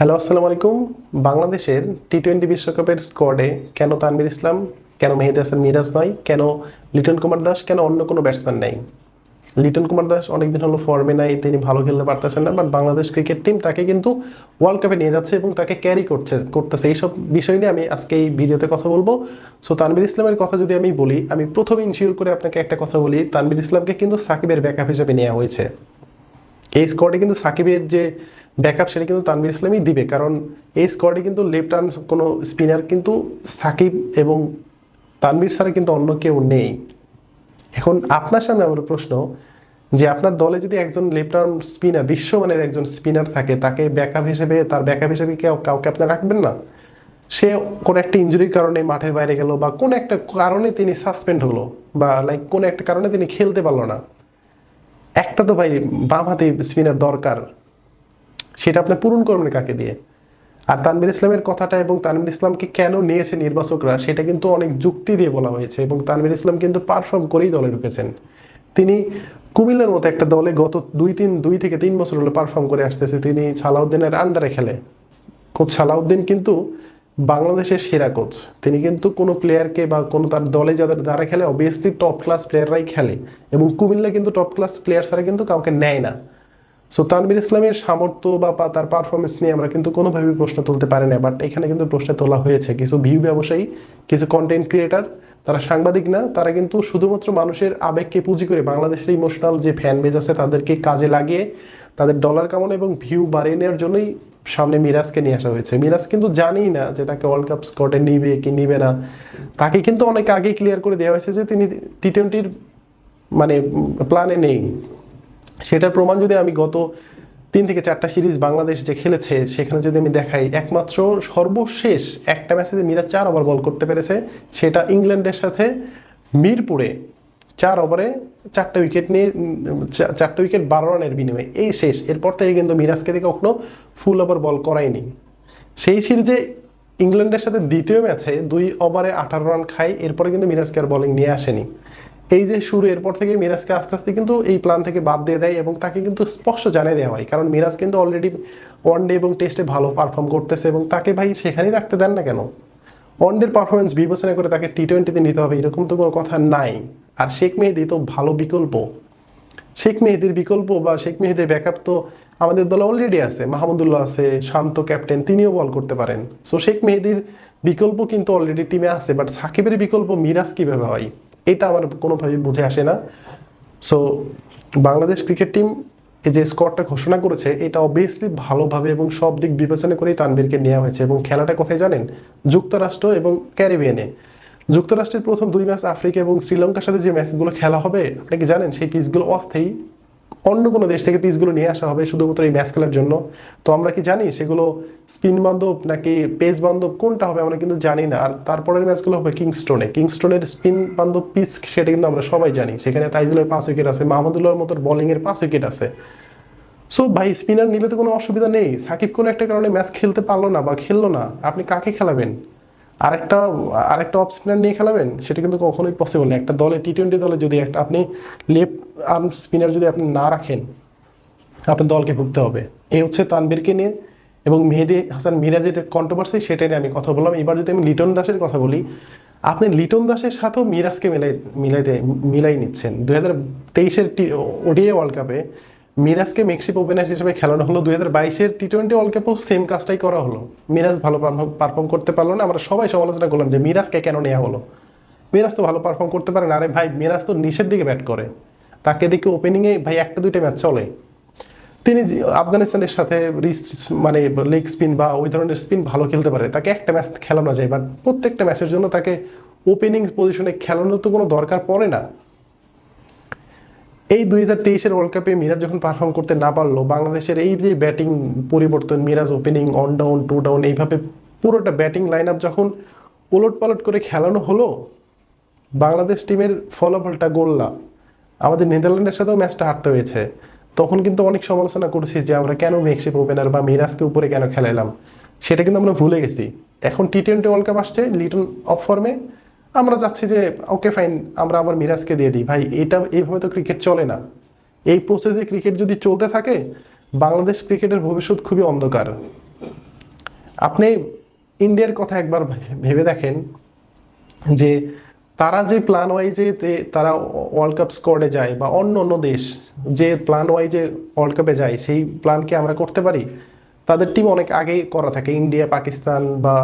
Hello আসসালামু আলাইকুম বাংলাদেশের টি টোয়েন্টি বিশ্বকাপের স্কোয়াডে কেন তানভীর ইসলাম, কেন মেহেদি হাসান মিরাজ নয়, কেন লিটন কুমার দাস, কেন অন্য কোনো ব্যাটসম্যান নেই? লিটন কুমার দাস অনেকদিন হলো ফর্মে নাই, তিনি ভালো খেলতে পারতেছেন না বাট বাংলাদেশ ক্রিকেট টিম তাকে কিন্তু ওয়ার্ল্ড কাপে নিয়ে যাচ্ছে এবং তাকে ক্যারি করছে, করতেছে। এইসব বিষয় নিয়ে আমি আজকে এই ভিডিওতে কথা বলব। সো তানভীর ইসলামের কথা যদি আমি বলি, আমি প্রথমে ইনশিওর করে আপনাকে একটা কথা বলি, তানভীর ইসলামকে কিন্তু সাকিবের ব্যাকআপ হিসেবে নেওয়া হয়েছে। এই স্কোয়াডে কিন্তু সাকিবের যে ব্যাকআপ সেটা কিন্তু তানবির ইসলামই দিবে। কারণ এই স্কোয়াডে কিন্তু লেফট আর্ম কোনো স্পিনার কিন্তু সাকিব এবং তানভীর ছাড়া কিন্তু অন্য কেউ নেই। এখন আপনার সামনে আমার প্রশ্ন যে আপনার দলে যদি একজন লেফট আর্ম স্পিনার বিশ্বমানের একজন স্পিনার থাকে, তাকে ব্যাকআপ হিসেবে, তার ব্যাকআপ হিসেবে কেউ কাউকে আপনি রাখবেন না? সে কোনো একটা ইঞ্জুরির কারণে মাঠের বাইরে গেল বা কোনো একটা কারণে তিনি সাসপেন্ড হলো বা লাইক কোনো একটা কারণে তিনি খেলতে পারল না। একটা তো ভাই বাম হাতে স্পিনার দরকার, সেটা আপনি পূরণ করবেন কাকে দিয়ে? আর তানভীর ইসলামের কথাটা এবং তানভীর ইসলামকে কেন নিয়েছে নির্বাচকরা, সেটা কিন্তু অনেক যুক্তি দিয়ে বলা হয়েছে এবং তানভীর ইসলাম কিন্তু পারফর্ম করেই দলে ঢুকেছেন। তিনি কুমিল্লার মতো একটা দলে গত দুই তিন, দুই থেকে তিন বছর হলো পারফর্ম করে আসতেছে। তিনি সালাউদ্দিনের আন্ডারে খেলে। কোচ সালাউদ্দিন কিন্তু বাংলাদেশের সেরা কোচ। তিনি কিন্তু কোনো প্লেয়ারকে বা কোনো তার দলে যাদের দ্বারা খেলে অবভিয়াসলি টপ ক্লাস প্লেয়াররাই খেলে। এবং কুমিল্লা কিন্তু টপ ক্লাস প্লেয়ার ছাড়া কিন্তু কাউকে নেয় না। সো তানবির ইসলামের সামর্থ্য বা তার পারফরমেন্স নিয়ে আমরা কিন্তু কোনোভাবেই প্রশ্ন তুলতে পারি না বাট এখানে কিন্তু প্রশ্ন তোলা হয়েছে। কিছু ভিউ ব্যবসায়ী, কিছু কন্টেন্ট ক্রিয়েটার তারা সাংবাদিক না, তারা কিন্তু শুধুমাত্র মানুষের আবেগকে পুঁজি করে বাংলাদেশের ইমোশনাল যে ফ্যান বেজ আছে, তাদেরকে কাজে লাগিয়ে তাদের ডলার কামানো এবং ভিউ বাড়িয়ে নেওয়ার জন্যই সামনে মিরাজকে নিয়ে আসা হয়েছে। মিরাজ কিন্তু জানেই না যে তাকে ওয়ার্ল্ড কাপ স্কোয়াডে নিবে কি নিবে না। তাকে কিন্তু অনেক আগেই ক্লিয়ার করে দেওয়া হয়েছে যে তিনি টি টোয়েন্টির মানে প্ল্যানে নেই। সেটার প্রমাণ যদি আমি গত তিন থেকে চারটা সিরিজ বাংলাদেশ যে খেলেছে, সেখানে যদি আমি দেখাই, একমাত্র সর্বশেষ একটা ম্যাচে মিরাজ চার ওভার বল করতে পেরেছে। সেটা ইংল্যান্ডের সাথে মিরপুরে চার ওভারে চারটা উইকেট নিয়ে চারটা উইকেট বারো রানের বিনিময়ে। এই শেষ। এরপর থেকে কিন্তু মিরাজকে দিয়ে কখনো ফুল ওভার বল করায়নি সেই সিরিজে ইংল্যান্ডের সাথে দ্বিতীয় ম্যাচে দুই ওভারে আঠারো রান খায়। এরপরে কিন্তু মিরাজকে আর বলিং নিয়ে আসেনি। এই যে শুরু, এরপর থেকে মিরাজকে আস্তে আস্তে কিন্তু এই প্ল্যান থেকে বাদ দিয়ে দেয় এবং তাকে কিন্তু স্পষ্ট জানিয়ে দেওয়া হয়। কারণ মিরাজ কিন্তু অলরেডি ওয়ান ডে এবং টেস্টে ভালো পারফর্ম করতেছে এবং তাকে ভাই সেখানেই রাখতে দেন না কেন? ওয়ানডের পারফরমেন্স বিবেচনা করে তাকে টি টোয়েন্টিতে নিতে হবে, এরকম তো কোনো কথা নাই। আর শেখ মেহেদি তো ভালো বিকল্প। শেখ মেহেদির বিকল্প বা শেখ মেহেদির ব্যাকআপ তো আমাদের দলে অলরেডি আছে। মাহমুদুল্লাহ আছে, শান্ত ক্যাপ্টেন তিনিও বল করতে পারেন। সো শেখ মেহেদির বিকল্প কিন্তু অলরেডি টিমে আছে বাট সাকিবের বিকল্প মিরাজ কীভাবে হয়? এটা আমার কোনোভাবে বুঝে আসে না। সো বাংলাদেশ ক্রিকেট টিম যে স্কোরটা ঘোষণা করেছে, এটা অবভিয়াসলি ভালোভাবে এবং সব দিক বিবেচনা করেই তানবীরকে নেওয়া হয়েছে। এবং খেলাটা কোথায় জানেন? যুক্তরাষ্ট্র এবং ক্যারিবিয়ানে। যুক্তরাষ্ট্রের প্রথম দুই ম্যাচ আফ্রিকা এবং শ্রীলঙ্কার সাথে যে ম্যাচগুলো খেলা হবে, আপনি কি জানেন? সেই পিচগুলো অস্থায়ী অন্য কোনো দেশ থেকে পিচগুলো নিয়ে আসা হবে শুধুমাত্র এই ম্যাচ খেলার জন্য। তো আমরা কি জানি সেগুলো স্পিন বান্ধব নাকি পেস বান্ধব, কোনটা হবে আমরা কিন্তু জানি না। আর তারপরের ম্যাচগুলো হবে কিংস্টোনে। কিংস্টোনের স্পিন বান্ধব পিচ সেটা কিন্তু আমরা সবাই জানি। সেখানে তাইজুলের পাঁচ উইকেট আছে, মাহমুদুল্লাহর মতো বোলিংয়ের পাঁচ উইকেট আছে। সো ভাই স্পিনার নিলে তো কোনো অসুবিধা নেই। সাকিব কোনো একটা কারণে ম্যাচ খেলতে পারল না বা খেললো না। আপনি কাকে খেলাবেন? আরেকটা আরেকটা অফ স্পিনার নিয়ে খেলাবেন, সেটা কিন্তু কখনোই পসিবল না। একটা দলে টি টোয়েন্টি দলে যদি একটা আপনি লেফট আর্ম স্পিনার যদি আপনি না রাখেন, আপনার দলকে ভুগতে হবে। এই হচ্ছে তানবীরকে নিয়ে এবং মেহেদি হাসান মিরাজের কন্ট্রোভার্সি সেটা নিয়ে আমি কথা বললাম। এবার যদি আমি লিটন দাসের কথা বলি, আপনি লিটন দাসের সাথেও মিরাজকে মিলাই, মিলাইতে, মিলাই নিচ্ছেন। দু হাজার তেইশের টি ওডিএ ওয়ার্ল্ড কাপে মিরাজকে মেক্সিপ ওপেনার হিসেবে খেলানো হলো দুই হাজার বাইশের টি টোয়েন্টি ওয়ার্ল্ড কাপেও সেম কাজটাই করা হলো। মিরাজ ভালো পারফর্ম করতে পারল না। আমরা সবাই সমালোচনা করলাম যে মিরাজকে কেন নেওয়া হলো? মিরাজ তো ভালো পারফর্ম করতে পারে না। আরে ভাই, মিরাজ তো নিচের দিকে ব্যাট করে। তাকে দেখে ওপেনিংয়ে ভাই একটা দুইটা ম্যাচ চলে। তিনি আফগানিস্তানের সাথে রিস্ট মানে লেগ স্পিন বা ওই ধরনের স্পিন ভালো খেলতে পারে। তাকে একটা ম্যাচ খেলানো যায়। বাট প্রত্যেকটা ম্যাচের জন্য তাকে ওপেনিং পজিশনে খেলানোর তো কোনো দরকার পড়ে না। এই দুই হাজার তেইশের ওয়ার্ল্ড কাপে মিরাজ যখন পারফর্ম করতে না পারল, বাংলাদেশের এই যে ব্যাটিং পরিবর্তন, Miraz opening one down two down এইভাবে পুরোটা ব্যাটিং লাইন আপ যখন ওলট পালট করে খেলানো হলো, বাংলাদেশ টিমের ফলাফলটা গোল্লা। আমাদের নেদারল্যান্ডের সাথেও ম্যাচটা হারতে হয়েছে। তখন কিন্তু অনেক সমালোচনা করছি যে আমরা কেন মেক্সিপ ওপেনার বা মিরাজকে উপরে কেন খেলাইলাম? সেটা কিন্তু আমরা ভুলে গেছি। এখন টি টোয়েন্টি ওয়ার্ল্ড কাপ আসছে লিটন অফ ফর্মে আমরা যাচ্ছি যে ওকে ফাইন আমরা আবার মিরাজকে দিয়ে দিই। ভাই, এটা এইভাবে তো ক্রিকেট চলে না। এই প্রসেসে ক্রিকেট যদি চলতে থাকে, বাংলাদেশ ক্রিকেটের ভবিষ্যৎ খুবই অন্ধকার। আপনি ইন্ডিয়ার কথা একবার ভেবে দেখেন যে, তারা যে প্ল্যান ওয়াইজে তারা ওয়ার্ল্ড কাপ স্কোয়াডে যায় বা অন্য অন্য দেশ যে প্ল্যান ওয়াইজে ওয়ার্ল্ড কাপে যায়, সেই প্ল্যানকে আমরা করতে পারি? তাদের টিম অনেক আগে করা থাকে। ইন্ডিয়া, পাকিস্তান বা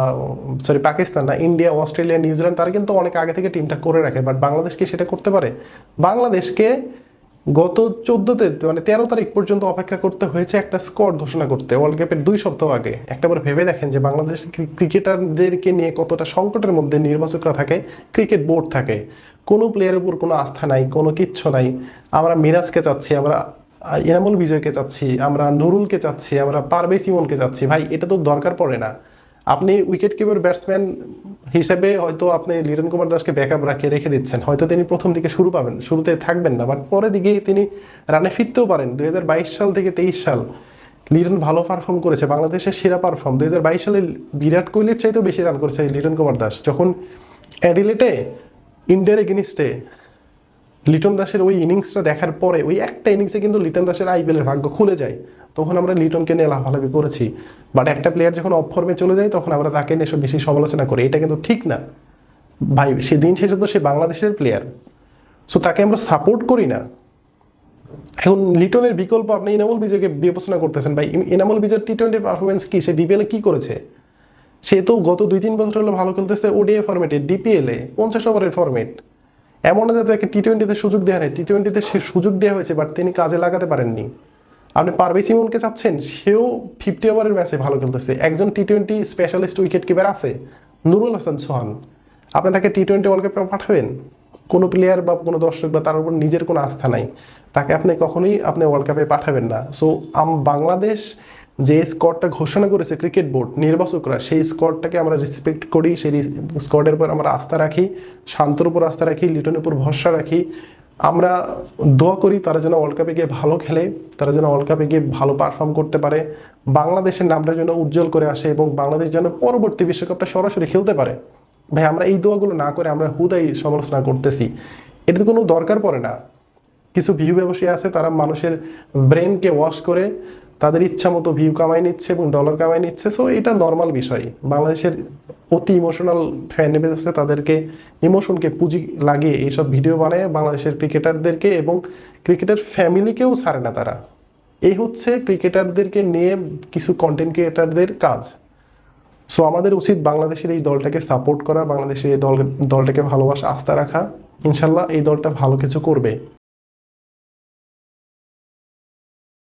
সরি পাকিস্তান না, ইন্ডিয়া, অস্ট্রেলিয়া, নিউজিল্যান্ড, তারা কিন্তু অনেক আগে থেকে টিমটা করে রাখে। বাট বাংলাদেশ কি সেটা করতে পারে? বাংলাদেশকে গত চোদ্দতে মানে তেরো তারিখ পর্যন্ত অপেক্ষা করতে হয়েছে একটা স্কোয়াড ঘোষণা করতে। ওয়ার্ল্ড কাপের দুই সপ্তাহ আগে। একটাবার ভেবে দেখেন যে বাংলাদেশ ক্রিকেটারদেরকে নিয়ে কতটা সংকটের মধ্যে নির্বাচকরা থাকে ক্রিকেট বোর্ড থাকে। কোনো প্লেয়ারের উপর কোনো আস্থা নাই, কোনো কিচ্ছু নাই। আমরা মিরাজকে চাচ্ছি, আমরা এনামুল বিজয়কে চাচ্ছি, আমরা নুরুলকে চাচ্ছি, আমরা পারবে সিমনকে চাচ্ছি। ভাই, এটা তো দরকার পড়ে না। আপনি উইকেট কিপার ব্যাটসম্যান হিসেবে হয়তো আপনি লিটন কুমার দাসকে ব্যাকআপ রাখিয়ে রেখে দিচ্ছেন। হয়তো তিনি প্রথম দিকে শুরু পাবেন, শুরুতে থাকবেন না বাট পরে দিকে তিনি রানে ফিরতেও পারেন। দুই হাজার বাইশ সাল থেকে তেইশ সাল লিটন ভালো পারফর্ম করেছে, বাংলাদেশের সেরা পারফর্ম দুই হাজার বাইশ সালে বিরাট কোহলির চাইতেও বেশি রান করেছে লিটন কুমার দাস। যখন অ্যাডিলেটে ইন্ডিয়ার এগেনিস্টে লিটন দাসের ওই ইনিংসটা দেখার পরে, ওই একটা ইনিংসে কিন্তু লিটন দাসের আইপিএলের ভাগ্য খুলে যায়। তখন আমরা লিটনকে নিয়ে লাফালাফি করেছি। বাট একটা প্লেয়ার যখন অফ ফর্মে চলে যায়, তখন আমরা তাকে নিয়ে বেশি সমালোচনা করি। এটা কিন্তু ঠিক না। ভাই, সে দিন শেষে তো সে বাংলাদেশের প্লেয়ার সো তাকে আমরা সাপোর্ট করি না। এখন লিটনের বিকল্প আপনি ইনামুল বিজয়কে বিবেচনা করতেছেন। ভাই ইনামুল বিজয়ের টি টোয়েন্টির পারফরমেন্স কি? সে বিপিএলে কি করেছে? সে তো গত দুই তিন বছর হলো ভালো খেলতেছে ওডিএ ফরম্যাটে ডিপিএলে পঞ্চাশ ওভারের ফরম্যাট এমন যে তাকে টি টোয়েন্টিতে সুযোগ দেওয়া হয় টি টোয়েন্টিতে সে সুযোগ দেওয়া হয়েছে বাট তিনি কাজে লাগাতে পারেননি। আপনি পারভেজ ইমনকে চাচ্ছেন, সেও ফিফটি ওভারের ম্যাচে ভালো খেলতেছে। একজন T twenty specialist wicket keeper আছে, নুরুল হাসান সোহান। আপনি তাকে টি টোয়েন্টি ওয়ার্ল্ড কাপে পাঠাবেন? কোনো প্লেয়ার বা কোনো দর্শক বা তার উপর নিজের কোনো আস্থা নাই। তাকে আপনি কখনোই আপনি ওয়ার্ল্ড কাপে পাঠাবেন না। সো আম বাংলাদেশ যে স্কোয়াডটা ঘোষণা করেছে ক্রিকেট বোর্ড নির্বাচকরা, সেই স্কোয়াডটাকে আমরা রেসপেক্ট করি, সেই স্কোয়াডের উপর আমরা আস্থা রাখি, শান্তর উপর আস্থা রাখি, লিটনের উপর ভরসা রাখি। আমরা দোয়া করি তারা যেন ওয়ার্ল্ড কাপে গিয়ে ভালো খেলে, তারা যেন ওয়ার্ল্ড কাপে গিয়ে ভালো পারফর্ম করতে পারে। বাংলাদেশের নামটা যেন উজ্জ্বল করে আসে এবং বাংলাদেশ যেন পরবর্তী বিশ্বকাপটা সরাসরি খেলতে পারে। ভাই, আমরা এই দোয়াগুলো না করে আমরা হুদাই সমালোচনা করতেছি। এটা তো কোনো দরকার পড়ে না। কিছু ভিউ ব্যবসায়ী আছে, তারা মানুষের ব্রেনকে ওয়াশ করে তাদের মতো ভিউ কামাই নিচ্ছে এবং ডলার কামাই নিচ্ছে। সো এটা নর্মাল বিষয়। বাংলাদেশের অতি ইমোশনাল ফ্যান বেস আছে, তাদেরকে ইমোশনকে পুঁজি লাগিয়ে এইসব ভিডিও বানায় বাংলাদেশের ক্রিকেটারদেরকে এবং ক্রিকেটার ফ্যামিলিকেও ছাড়ে না তারা। এই হচ্ছে ক্রিকেটারদেরকে নিয়ে কিছু কন্টেন্ট ক্রিয়েটারদের কাজ। সো আমাদের উচিত বাংলাদেশের এই দলটাকে সাপোর্ট করা, বাংলাদেশের এই দল, দলটাকে ভালোবাসা আস্থা রাখা। ইনশাল্লাহ এই দলটা ভালো কিছু করবে।